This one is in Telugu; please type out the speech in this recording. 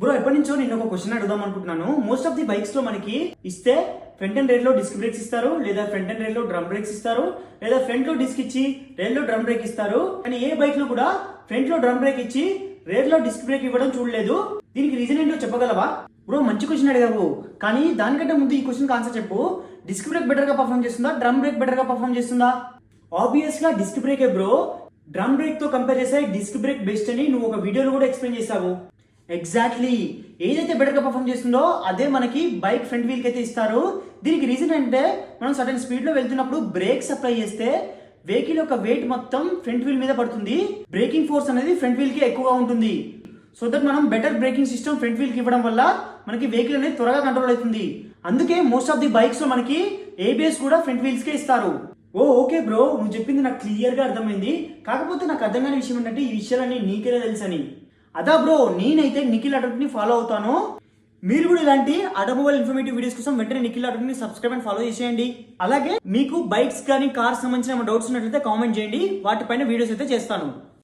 బ్రో ఎప్పటి నుంచో నేను ఒక క్వశ్చన్ అడుగుదాం అనుకుంటున్నాను. మోస్ట్ ఆఫ్ ది బైక్స్లో మనకి ఇస్తే ఫ్రంట్ అండ్ రైల్లో డిస్క్ బ్రేక్స్ ఇస్తారు లేదా ఫ్రంట్ అండ్ రైల్లో డ్రమ్ బ్రేక్స్ ఇస్తారు లేదా ఫ్రంట్లో డిస్క్ ఇచ్చి రైల్లో డ్రమ్ బ్రేక్ ఇస్తారు. కానీ ఏ బైక్లో కూడా ఫ్రంట్లో డ్రమ్ బ్రేక్ ఇచ్చి రేర్లో డిస్క్ బ్రేక్ ఇవ్వడం చూడలేదు. దీనికి రీజన్ ఏంటో చెప్పగలవా? బ్రో మంచి క్వశ్చన్ అడిగావు. కానీ దానికంటే ముందు ఈ క్వశ్చన్ ఆన్సర్ చెప్పు. డిస్క్ బ్రేక్ బెటర్గా పర్ఫామ్ చేస్తుందా? డ్రమ్ బ్రేక్ బెటర్గా పర్ఫామ్ చేస్తుందా? ఆబ్వియస్గా డిస్క్ బ్రేకే బ్రో డ్రమ్ బ్రేక్తో కంపేర్ చేస్తే డిస్క్ బ్రేక్ బెస్ట్ అని నువ్వు ఒక వీడియోలో కూడా ఎక్స్ప్లెయిన్ చేసావు ఎగ్జాక్ట్లీ ఏదైతే బెటర్గా పర్ఫామ్ చేస్తుందో అదే మనకి బైక్ ఫ్రంట్ వీల్కి అయితే ఇస్తారు. దీనికి రీజన్ అంటే మనం సడన్ స్పీడ్లో వెళ్తున్నప్పుడు బ్రేక్ సప్లై చేస్తే వెహికల్ యొక్క వెయిట్ మొత్తం ఫ్రంట్ వీల్ మీద పడుతుంది. బ్రేకింగ్ ఫోర్స్ అనేది ఫ్రంట్ వీల్కి ఎక్కువగా ఉంటుంది. సో దట్ మనం బెటర్ బ్రేకింగ్ సిస్టమ్ ఫ్రంట్ వీల్కి ఇవ్వడం వల్ల మనకి వెహికల్ అనేది త్వరగా కంట్రోల్ అవుతుంది. అందుకే మోస్ట్ ఆఫ్ ది బైక్స్లో మనకి ఏబిఎస్ కూడా ఫ్రంట్ వీల్స్కే ఇస్తారు. ఓ ఓకే బ్రో నువ్వు చెప్పింది నాకు క్లియర్గా అర్థమైంది. కాకపోతే నాకు అర్థం కాని విషయం ఏంటంటే ఈ విషయాలన్నీ నీకేలా తెలుసని. అదా బ్రో నేనైతే నిఖిల్ అటెంప్ట్ ఫాలో అవుతాను. మీరు కూడా ఇలాంటి ఆటోమొబైల్ ఇన్ఫర్మేటివ్ వీడియోస్ కోసం వెంటనే Nikhil attempt subscribe and follow చేసేయండి. అలాగే మీకు బైక్స్ కానీ కార్స్ సంబంధించిన డౌట్స్ ఉన్నట్లయితే కామెంట్ చేయండి. వాటిపైన వీడియోస్ అయితే చేస్తాను.